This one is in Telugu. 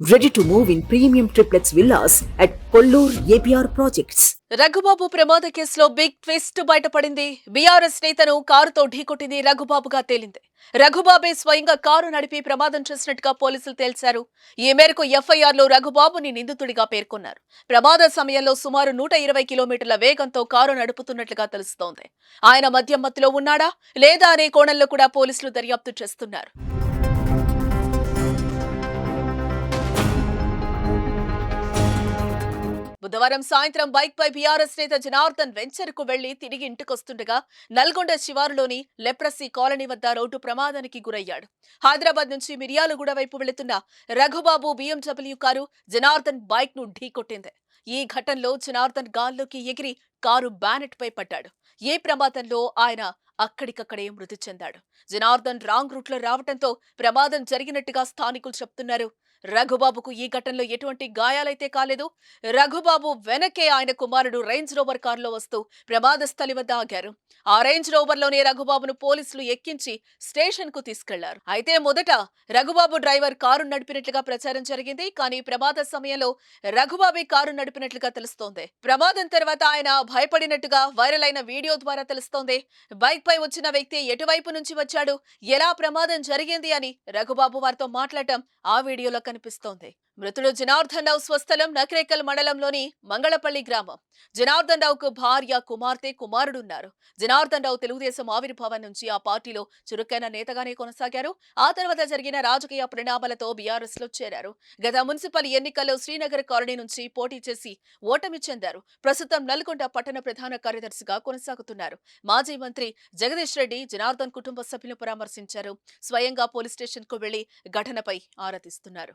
Ready to move in premium triplex villas at Kollur APR projects Raghubabu ప్రమాద కేసులో బిగ్ ట్విస్ట్ బయటపడింది. బీఆర్ఎస్ నేతను కారుతో ఢీకొట్టింది రఘుబాబుగా తేలింది. రఘుబాబే స్వయంగా కారు నడిపి ప్రమాదం చేసినట్టుగా పోలీసులు తేల్చారు. ఈ మేరకు ఎఫ్ఐఆర్లో రఘుబాబుని నిందితుడిగా పేర్కొన్నారు. ప్రమాద సమయంలో సుమారు నూట ఇరవై కిలోమీటర్ల వేగంతో కారు నడుపుతున్నట్లుగా తెలుస్తోంది. ఆయన మద్యం మత్తులో ఉన్నాడా? లేదా అనే కోణంలో కూడా పోలీసులు దర్యాప్తు చేస్తున్నారు. బుధవారం సాయంత్రం బైక్పై బీఆర్ఎస్ నేత జనార్దన్ వెంచర్కు వెళ్ళి తిరిగి ఇంటికొస్తుండగా నల్గొండ శివారులోని లెప్రసీ కాలనీ వద్ద రోడ్డు ప్రమాదానికి గురయ్యాడు. హైదరాబాద్ నుంచి మిర్యాలగూడ వైపు వెళుతున్న రఘుబాబు బీఎండబ్ల్యూ కారు జనార్దన్ బైక్ను ఢీకొట్టింది. ఈ ఘటనలో జనార్దన్ గాల్లోకి ఎగిరి కారు బ్యానెట్ పై పడ్డాడు. ఏ ప్రమాదంలో ఆయన అక్కడికక్కడే మృతి చెందాడు. జనార్దన్ రాంగ్ రూట్లో రావడంతో రావటంతో ప్రమాదం జరిగినట్టుగా స్థానికులు చెప్తున్నారు. రఘుబాబుకు ఈ ఘటనలో ఎటువంటి గాయాలైతే కాలేదు. రఘుబాబు వెనకే ఆయన కుమారుడు రేంజ్ రోవర్ కారులో వస్తూ ప్రమాద స్థలి వద్ద ఆగారు. ఆ రేంజ్ రోవర్లోనే రఘుబాబును పోలీసులు ఎక్కించి స్టేషన్కు తీసుకెళ్ళారు. అయితే మొదట రఘుబాబు డ్రైవర్ కారు నడిపినట్లుగా ప్రచారం జరిగింది. కానీ ప్రమాద సమయంలో రఘుబాబే కారు నడిపినట్లుగా తెలుస్తోంది. ప్రమాదం తర్వాత ఆయన భయపడినట్టుగా వైరల్ అయిన వీడియో ద్వారా తెలుస్తోంది. బైక్ పై వచ్చిన వ్యక్తి ఎటువైపు నుంచి వచ్చాడు? ఎలా ప్రమాదం జరిగింది అని రఘుబాబు వారితో మాట్లాడటం ఆ వీడియోలో కనిపిస్తోంది. మృతుడు జనార్దన్ రావు స్వస్థలం నకరేకల్ మండలంలోని మంగళపల్లి గ్రామం. జనార్దన్ రావుకు భార్య కుమార్తె కుమారుడున్నారు. జనార్దన్ రావు తెలుగుదేశం ఆవిర్భావం నుంచి ఆ పార్టీలో చురుకైన నేతగానే కొనసాగారు. ఆ తర్వాత జరిగిన రాజకీయ పరిణామాలతో బీఆర్ఎస్లో చేరారు. గత మున్సిపల్ ఎన్నికల్లో శ్రీనగర్ కాలనీ నుంచి పోటీ చేసి ఓటమి చెందారు. ప్రస్తుతం నల్గొండ పట్టణ ప్రధాన కార్యదర్శిగా కొనసాగుతున్నారు. మాజీ మంత్రి జగదీష్ రెడ్డి జనార్దన్ కుటుంబ సభ్యులను పరామర్శించారు. స్వయంగా పోలీస్ స్టేషన్కు వెళ్ళి ఘటనపై ఆరా తీస్తున్నారు